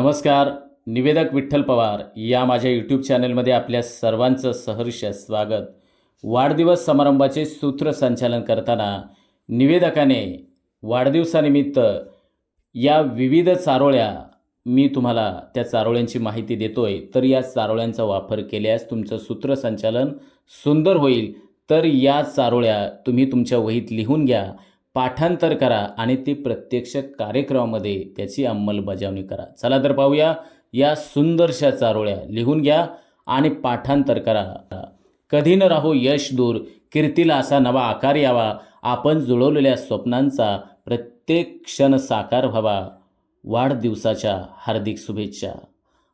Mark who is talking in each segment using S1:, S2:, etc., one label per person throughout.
S1: नमस्कार निवेदक विठ्ठल पवार या माझ्या यूट्यूब चॅनलमध्ये आपल्या सर्वांचं सहर्ष स्वागत. वाढदिवस समारंभाचे सूत्रसंचालन करताना निवेदकाने वाढदिवसानिमित्त या विविध चारोळ्या मी तुम्हाला त्या चारोळ्यांची माहिती देतोय. तर या चारोळ्यांचा वापर केल्यास तुमचं सूत्रसंचालन सुंदर होईल. तर या चारोळ्या तुम्ही तुमच्या वहीत लिहून घ्या. पाठांतर करा आणि ती प्रत्यक्ष कार्यक्रमामध्ये त्याची अंमलबजावणी करा. चला तर पाहूया या सुंदरशा चारोळ्या लिहून घ्या आणि पाठांतर करा. कधी न राहो यश दूर कीर्तीला असा नवा आकार यावा. आपण जुळवलेल्या स्वप्नांचा प्रत्येक क्षण साकार व्हावा. वाढदिवसाच्या हार्दिक शुभेच्छा.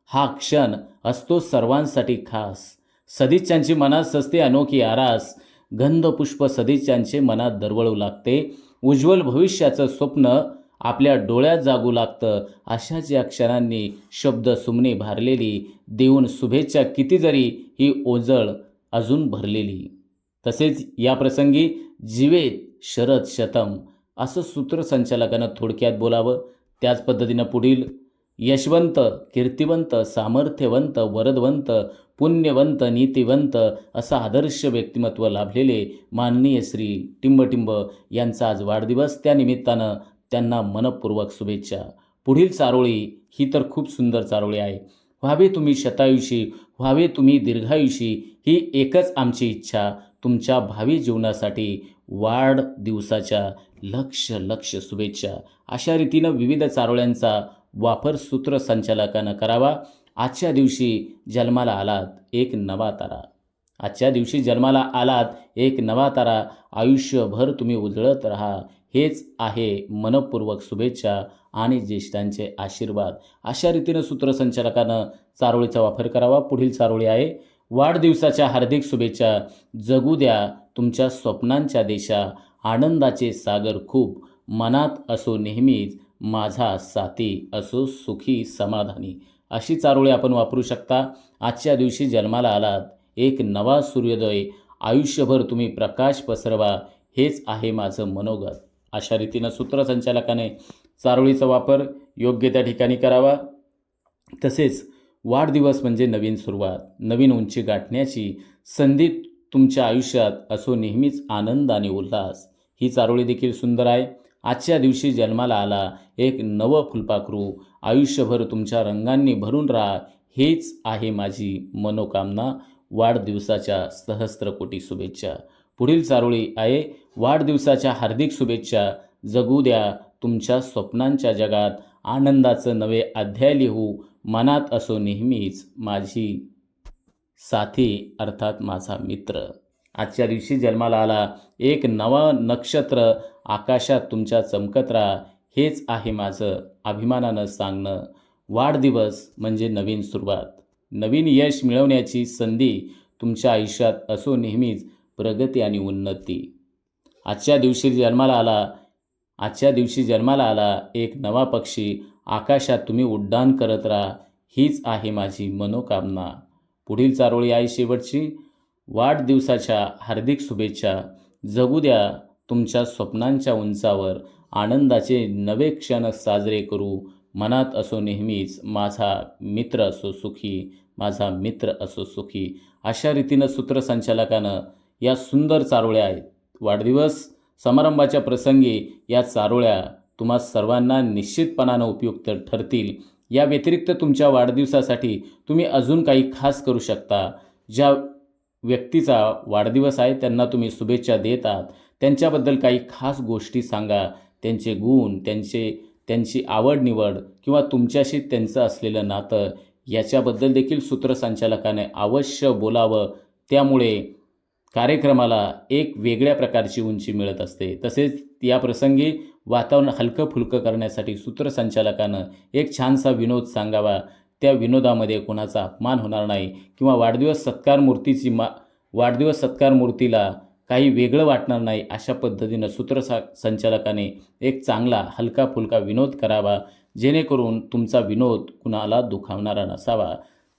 S1: हा क्षण असतो सर्वांसाठी खास. सदिच्छांची मनात सस्ते अनोखी आरास. गंधपुष्प सदिच्छांचे मनात दरवळू लागते. उज्ज्वल भविष्याचं स्वप्न आपल्या डोळ्यात जागू लागतं. अशाच या क्षणांनी शब्द सुमने भारलेली देऊन शुभेच्छा किती जरी ही ओजळ अजून भरलेली. तसेच या प्रसंगी जिवेत शरद शतम असं सूत्रसंचालकानं थोडक्यात बोलावं. त्याच पद्धतीनं पुढील यशवंत कीर्तिवंत सामर्थ्यवंत वरदवंत पुण्यवंत नीतिवंत असं आदर्श व्यक्तिमत्व लाभलेले माननीय श्री टिंबटिंब यांचा आज वाढदिवस त्या निमित्तानं त्यांना मनपूर्वक शुभेच्छा. पुढील चारोळी ही तर खूप सुंदर चारोळी आहे. व्हावे तुम्ही शतायुषी व्हावे तुम्ही दीर्घायुषी ही एकच आमची इच्छा. तुमच्या भावी जीवनासाठी वाढदिवसाच्या लक्ष लक्ष शुभेच्छा. अशा रीतीनं विविध चारोळ्यांचा वापर सूत्रसंचालकानं करावा. आजच्या दिवशी जन्माला आलात एक नवा तारा. आजच्या दिवशी जन्माला आलात एक नवा तारा. आयुष्यभर तुम्ही उजळत राहा. हेच आहे मनपूर्वक शुभेच्छा आणि ज्येष्ठांचे आशीर्वाद. अशा रीतीनं सूत्रसंचालकानं चारोळीचा वापर करावा. पुढील चारोळी आहे वाढदिवसाच्या हार्दिक शुभेच्छा. जगू द्या तुमच्या स्वप्नांच्या देशा. आनंदाचे सागर खूप मनात असो नेहमीच. माझा साथी असो सुखी समाधानी अशी चारोळी आपण वापरू शकता. आजच्या दिवशी जन्माला आलात. एक नवा सूर्योदय. आयुष्यभर तुम्ही प्रकाश पसरवा. हेच आहे माझं मनोगत. अशा रीतीनं सूत्रसंचालकाने चारोळीचा वापर योग्य त्या ठिकाणी करावा. तसेच वाढदिवस म्हणजे नवीन सुरुवात. नवीन उंची गाठण्याची संधी तुमच्या आयुष्यात असो नेहमीच आनंद आणि उल्हास. ही चारोळी देखील सुंदर आहे. आजच्या दिवशी जन्माला आला एक नवं फुलपाखरू. आयुष्यभर तुमच्या रंगांनी भरून राहा. हेच आहे माझी मनोकामना. वाढदिवसाच्या सहस्त्रकोटी शुभेच्छा. पुढील चारोळी आहे. वाढदिवसाच्या हार्दिक शुभेच्छा. जगू द्या तुमच्या स्वप्नांच्या जगात. आनंदाचं नवे अध्याय लिहू. मनात असो नेहमीच माझी साथी अर्थात माझा मित्र. आजच्या दिवशी जन्माला आला एक नवा नक्षत्र आकाशात तुमच्या चमकत राहा. हेच आहे माझं अभिमानानं सांगणं. वाढदिवस म्हणजे नवीन सुरुवात. नवीन यश मिळवण्याची संधी तुमच्या आयुष्यात असो नेहमीच प्रगती आणि उन्नती. आजच्या दिवशी जन्माला आला आजच्या दिवशी जन्माला आला एक नवा पक्षी आकाशात तुम्ही उड्डाण करत राहा. हीच आहे माझी मनोकामना. पुढील चारोळी आहे शेवटची वाढदिवसाच्या हार्दिक शुभेच्छा. जगू द्या तुमच्या स्वप्नांच्या उंचावर. आनंदाचे नवे क्षण साजरे करू. मनात असो नेहमीच माझा मित्र असो सुखी माझा मित्र असो सुखी. अशा रीतीनं सूत्रसंचालकानं या सुंदर चारोळ्या आहेत. वाढदिवस समारंभाच्या प्रसंगी या चारोळ्या तुम्हा सर्वांना निश्चितपणानं उपयुक्त ठरतील. या व्यतिरिक्त तुमच्या वाढदिवसासाठी तुम्ही अजून काही खास करू शकता. ज्या व्यक्तीचा वाढदिवस आहे त्यांना तुम्ही शुभेच्छा देत आहात. त्यांच्याबद्दल काही खास गोष्टी सांगा. त्यांचे गुण त्यांचे त्यांची आवड निवड किंवा तुमच्याशी त्यांचं असलेलं नातं याच्याबद्दल देखील सूत्रसंचालकाने अवश्य बोलावं. त्यामुळे कार्यक्रमाला एक वेगळ्या प्रकारची उंची मिळत असते. तसेच या प्रसंगी वातावरण हलकं फुलकं करण्यासाठी सूत्रसंचालकानं एक छानसा विनोद सांगावा. त्या विनोदामध्ये कोणाचा अपमान होणार नाही किंवा वाढदिवस सत्कार मूर्तीची मा वाढदिवस सत्कार मूर्तीला काही वेगळं वाटणार नाही अशा पद्धतीनं सूत्रसा संचालकाने एक चांगला हलका फुलका विनोद करावा जेणेकरून तुमचा विनोद कुणाला दुखावणारा नसावा.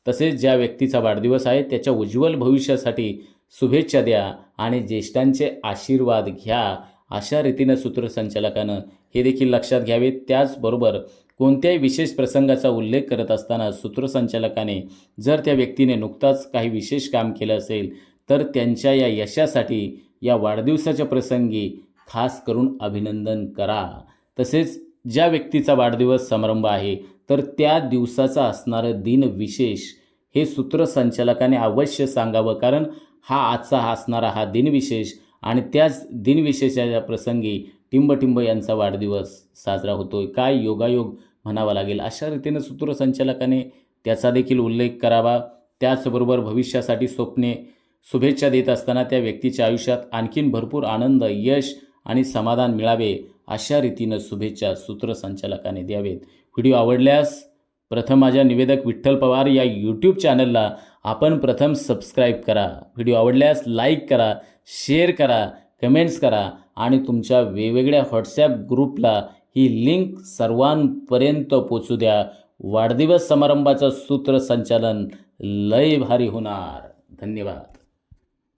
S1: तसेच ज्या व्यक्तीचा वाढदिवस आहे त्याच्या उज्ज्वल भविष्यासाठी शुभेच्छा द्या आणि ज्येष्ठांचे आशीर्वाद घ्या अशा रीतीनं सूत्रसंचालकानं हे देखील लक्षात घ्यावे. त्याचबरोबर कोणत्याही विशेष प्रसंगाचा उल्लेख करत असताना सूत्रसंचालकाने जर त्या व्यक्तीने नुकताच काही विशेष काम केलं असेल तर त्यांच्या या यशासाठी या वाढदिवसाच्या प्रसंगी खास करून अभिनंदन करा. तसेच ज्या व्यक्तीचा वाढदिवस समारंभ आहे तर त्या दिवसाचा असणारं दिन विशेष हे सूत्रसंचालकाने अवश्य सांगावं कारण हा आजचा हा असणारा हा दिनविशेष आणि त्याच दिनविशेषाच्या प्रसंगी टिंबटिंब यांचा वाढदिवस साजरा होतो आहे काय योगायोग म्हणावा लागेल? अशा रीतीनं सूत्रसंचालकाने त्याचा देखील उल्लेख करावा. त्याचबरोबर भविष्यासाठी स्वप्ने शुभेच्छा देत असताना त्या व्यक्तीच्या आयुष्यात आणखीन भरपूर आनंद यश आणि समाधान मिळावे अशा रीतीनं शुभेच्छा सूत्रसंचालकाने द्यावेत. व्हिडिओ आवडल्यास प्रथम माझ्या निवेदक विठ्ठल पवार या यूट्यूब चॅनलला आपण प्रथम सबस्क्राईब करा. व्हिडिओ आवडल्यास लाईक करा शेअर करा कमेंट्स करा आणि तुमच्या वेगवेगळ्या व्हॉट्सॲप ग्रुपला ही लिंक सर्वांपर्यंत पोचू द्या. वाढदिवस समारंभाचं सूत्रसंचालन लय भारी होणार. धन्यवाद.